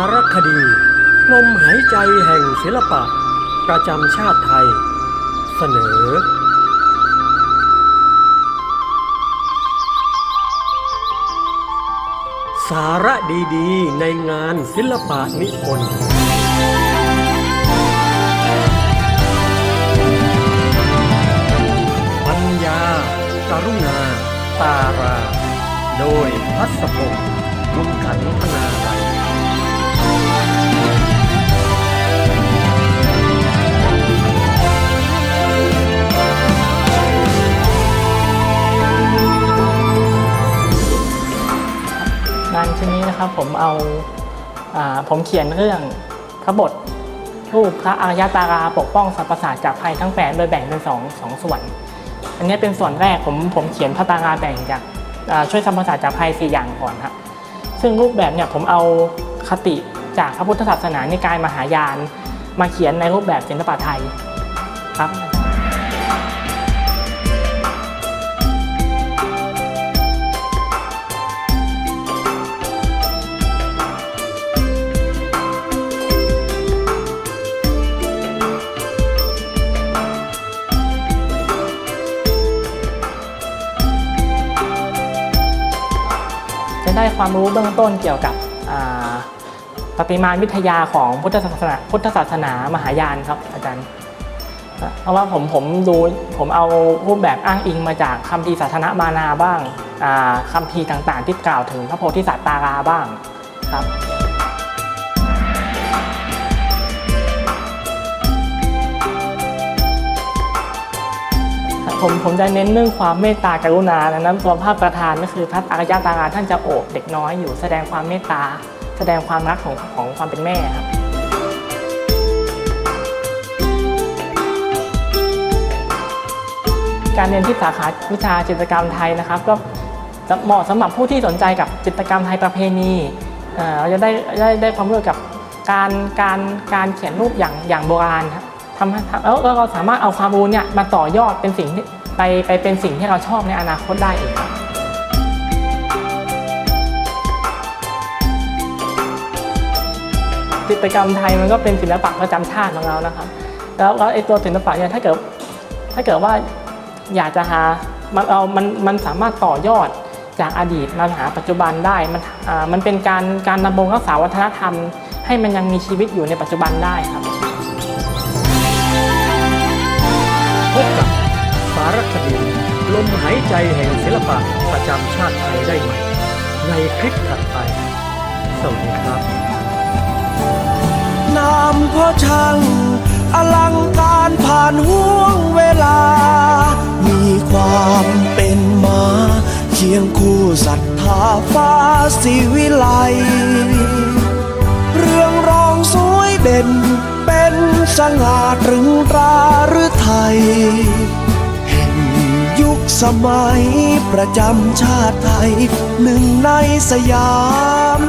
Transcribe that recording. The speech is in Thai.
ารคดี ลมหายใจแห่งศิลปะ ประจำชาติไทย เสนอ สาระดีๆ ในงานศิลปะนิพนธ์ปัญญาการุณา ตารา โดยพัสพงศ์บุญขันธนาานชิ้นนี้นะครับ ผมเอาอผมเขียนเรื่องพระบทรูปพระอารยตาราปกป้องสรรพสัตว์จากภัยทั้งแปดโดยแบ่งเป็นสองสองส่วน อันนี้เป็นส่วนแรกผมผมเขียนพระตาราแบ่งจากช่วยสรรพสัตว์จากภัยสี่อย่างก่อนครับซึ่งรูปแบบเนี่ยผมเอาคติจากพระพุทธศาสนานิกายมหายาน มาเขียนในรูปแบบศิลปะไทยครับ จะได้ความรู้เบื้องต้นเกี่ยวกับปฏิมาณวิทยาของพุทธศาสนาพุทธศาสนามหายานครับอาจารย์เพราะว่าผมผมดูผมเอารูปแบบอ้างอิงมาจากคำพีร์สาธนมานาบ้างคำพีร์ต่างๆ ที่กล่าวถึงพระโพธิสัตว์ตาราบ้างครับ ผมผมจะเน้นเรื่องความเมตตากรุณาดังนั้นตัวภาพประธานก็คือพระอารยตาราท่านจะโอบเด็กน้อยอยู่แสดงความเมตตา แสดงความรักของของความเป็นแม่ครับการเรียนที่สาขาวิชาจิตรกรรมไทยนะครับ ก็เหมาะสำหรับผู้ที่สนใจกับจิตรกรรมไทยประเพณีเราจะได้ได้ได้ความรู้กับการการการเขียนรูปอย่างอย่างโบราณครับทำให้แล้วแล้วเราสามารถเอาความรู้เนี่ยมาต่อยอดเป็นสิ่งที่ ไปไปเป็นสิ่งที่เราชอบในอนาคตได้อีกครับจิตรกรรมไทยมันก็เป็นศิลปะประจำชาติของเรานะครับแล้วแล้วไอ้ตัวศิลปะเนี่ยถ้าเกิดถ้าเกิดว่าอยากจะหามันเอามันมันสามารถต่อยอดจากอดีตมาหาปัจจุบันได้มันอ่ามันเป็นการการดำรงรักษาวัฒนธรรม ให้มันยังมีชีวิตอยู่ในปัจจุบันได้ครับารคดี ลมหายใจแห่งศิลปะประจำชาติไทยได้ใหม่ ในคลิปถัดไป สวัสดีครับนามพ่อช่างอลังการผ่านห่วงเวลา มีความเป็นมาเคียงคู่ศรัทธาฟ้าสิวิไลเรื่องรองสวยเด่นเป็นสง่าตรึงตราหรือไทย สมัยประจำชาติไทยหนึ่งในสยาม